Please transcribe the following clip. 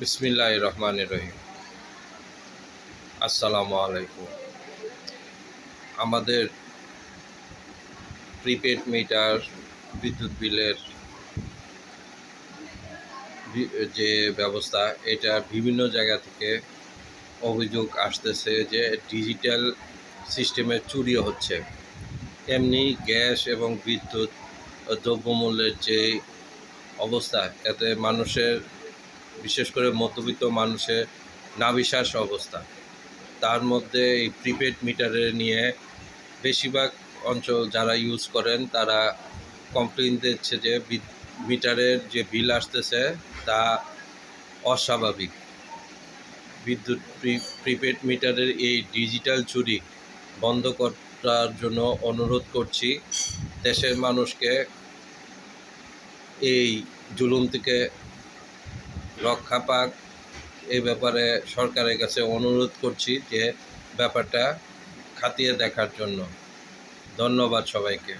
বিসমিল্লাহ রহমান রহিম আসসালামু আলাইকুম আমাদের প্রিপেড মিটার, বিদ্যুৎ বিলের যে ব্যবস্থা, এটা বিভিন্ন জায়গা থেকে অভিযোগ আসতেছে যে ডিজিটাল সিস্টেমে চুরি হচ্ছে। এমনি গ্যাস এবং বিদ্যুৎ দ্রব্যমূল্যের যে অবস্থা, এতে মানুষের বিশেষ করে মধ্যবিত্ত মানুষের নাবিশ্বাস অবস্থা। তার মধ্যে এই প্রিপেড মিটারে নিয়ে বেশিরভাগ অঞ্চল যারা ইউজ করেন, তারা কমপ্লেন দিচ্ছে যে মিটারের যে বিল আসতেছে তা অস্বাভাবিক। বিদ্যুৎ প্রি- প্রিপেড মিটারের এই ডিজিটাল চুরি বন্ধ করার জন্য অনুরোধ করছি, দেশের মানুষকে এই জুলুম থেকে রক্ষা পাক এই ব্যাপারে সরকারের কাছে অনুরোধ করছি যে ব্যাপারটা খাতিয়ে দেখার জন্য। ধন্যবাদ সবাইকে।